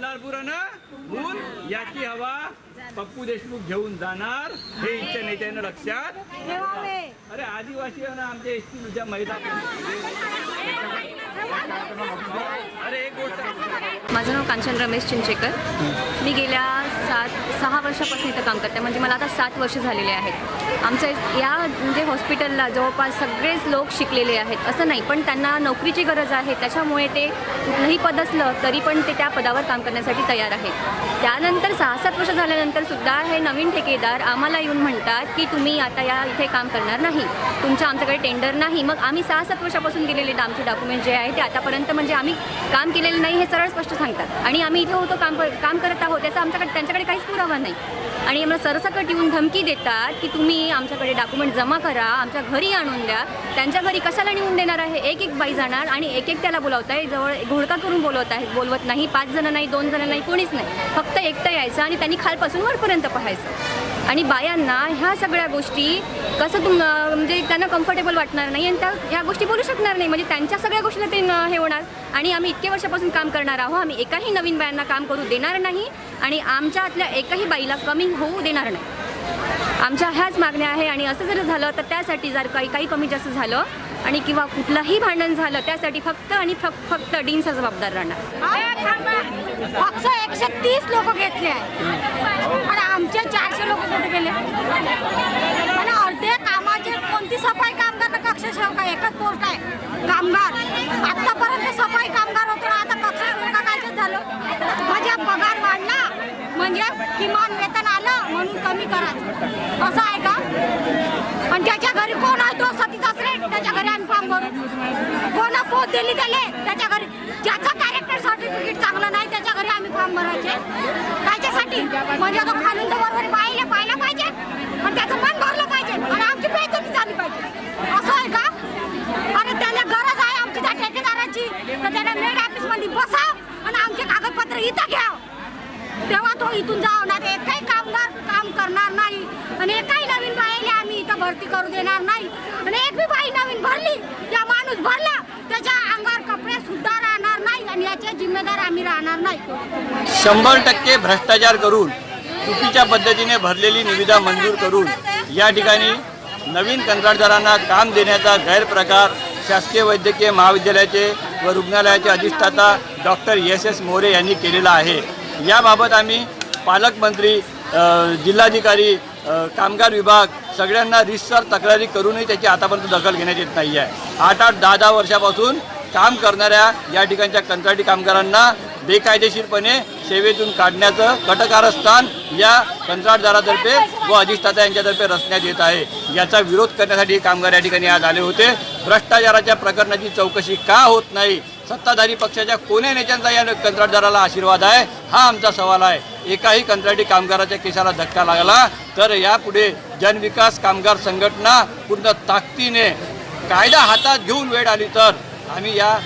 बल्लारपुरानं भूल याची हवा पप्पू देशमुख घेऊन जाणार. हे इच्छा नेत्यानं लक्षात. अरे आदिवासी ना आमच्या एस तुझ्या महिला. अरे एक गोष्ट. माझं नाव कांचन रमेश चिंचेकर. मी गेल्या सात सहा वर्षापासून इथं काम करते. म्हणजे मला आता सात वर्ष झालेले आहेत. आमच्या या म्हणजे हॉस्पिटलला जवळपास सगळेच लोक शिकलेले आहेत. असं नाही पण त्यांना नोकरीची गरज आहे. त्याच्यामुळे ते कुठलंही पद असलं तरी पण ते त्या पदावर काम करण्यासाठी तयार आहेत. त्यानंतर सहा सात वर्ष झाल्यानंतर सुद्धा हे नवीन ठेकेदार आम्हाला येऊन म्हणतात की तुम्ही आता या इथे काम करणार नाही. तुमच्या आमच्याकडे टेंडर नाही. मग आम्ही सहा सात वर्षापासून गेलेले आमचे डॉक्युमेंट जे आहे ते आतापर्यंत म्हणजे आम्ही काम केलेलं नाही हे सरळ स्पष्ट सांगतात. आणि आम्ही इथे होतो काम काम करत आहोत. त्याचा आमच्याकडे त्यांच्याकडे काहीच पुरावा नाही. आणि आम्हाला सरसकट येऊन धमकी देतात की तुम्ही आमच्याकडे डॉक्युमेंट जमा करा आमच्या घरी आणून द्या. त्यांच्या घरी कशाला नेऊन देणार आहे? एक एक बाई जाणार आणि एक एक त्याला बोलावत आहे. जवळ घोडका करून बोलवत आहे. बोलवत नाही पाच जण नाही दोन जण नाही कोणीच नाही. फक्त एकटं यायचं आणि त्यांनी खालपासून वरपर्यंत पाहायचं. आणि बायांना ह्या सगळ्या गोष्टी कसं तुम म्हणजे त्यांना कम्फर्टेबल वाटणार नाही आणि त्या ह्या गोष्टी बोलू शकणार नाही. म्हणजे त्यांच्या सगळ्या गोष्टीला ते हे होणार. आणि आम्ही इतक्या वर्षापासून काम करणार आहोत. आम्ही एकाही नवीन बायांना काम करू देणार नाही आणि आमच्या आतल्या एकाही बाईला कमी होऊ देणार नाही. आमच्या ह्याच मागण्या आहे आणि असं जर झालं तर त्यासाठी जर काही काही कमी जास्त झालं आणि किंवा कुठलंही भांडण झालं त्यासाठी फक्त आणि फक्त फक्त डीनचा जबाबदार राहणार. फक्त एकशे तीस लोक घेतले आहे आणि आमचे चारशे लोक कुठे गेले आणि अर्धे कामाचे कोणती सफाई कामगार कक्ष सेवका एकच पोस्ट आहे कामगार आतापर्यंत सफाई कामगार होते आता कक्ष सेवका कायच झालं म्हणजे पगार वाढला म्हणजे किमान वेतन आलं म्हणून कमी करायचं. असं आहे का? पण त्याच्या घरी कोण आहे तो सती सासरे त्याच्या घरी आम्ही फॉर्म भरू. कोण पोत दिली त्याले? त्याच्या घरी. ज्याचं कॅरेक्टर सर्टिफिकेट चांगलं नाही त्याच्या घरी आम्ही फॉर्म भरायचे. त्याच्यासाठी. म्हणजे तो खालून तर बरोबर पाहिले पाहिलं पाहिजे आणि त्याचं मन भरलं पाहिजे आणि आमची बेइज्जती झाली पाहिजे असं आहे का अरे त्याला गरज आहे आमची त्या ठेकेदाराची तर त्याला मेड ऑफिसमध्ये बसाव आणि आमचे कागदपत्र इथं घ्या तेव्हा इथून जाऊ ना एकही कामगार काम करणार नाही. आणि एकही नवीन बाईला आम्ही इथं भरती करू देणार नाही. आणि एक बी बाई नवीन भरली या माणूस भरला त्याच्या अंगावर कपडे सुद्धा राहणार नाही आणि याचे जिम्मेदार आम्ही राहणार नाही. शंभर टक्के भ्रष्टाचार करून चुकीच्या पद्धतीने भरलेली निविदा मंजूर करून या ठिकाणी नवीन कंत्राटदारांना काम देण्याचा गैरप्रकार शासकीय वैद्यकीय महाविद्यालयाचे व रुग्णालयाचे अधिष्ठाता डॉक्टर एस एस मोरे यांनी केलेला आहे. याबाबत आम्ही पालकमंत्री जिल्हाधिकारी कामगार विभाग सगळ्यांना रिसर तक्रारी करूनही त्याची आतापर्यंत दखल घेण्यात येत नाही आहे. आठ आठ दहा दहा वर्षापासून काम करणाऱ्या या ठिकाणच्या कंत्राटी कामगारांना बेकायदेशीरपणे सेवेतून काढण्याचं कटकारस्थान या कंत्राटदारातर्फे व अधिष्ठाता यांच्यातर्फे रचण्यात येत आहे. याचा विरोध करण्यासाठी हे कामगार या ठिकाणी आज आले होते. भ्रष्टाचाराच्या प्रकरणाची चौकशी का होत नाही? सत्ताधारी पक्षाच्या कोण्या नेत्यांचा या कंत्राटदाराला आशीर्वाद आहे? हा आमचा सवाल आहे. एकाही कंत्राटी कामगाराच्या केसाला धक्का लागला तर यापुढे जनविकास कामगार संघटना पूर्ण ताकदीने कायदा हातात घेऊन वेळ आली तर आम्ही या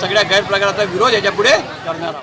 सगळ्या गैरप्रकाराचा विरोध याच्यापुढे करणार आहोत.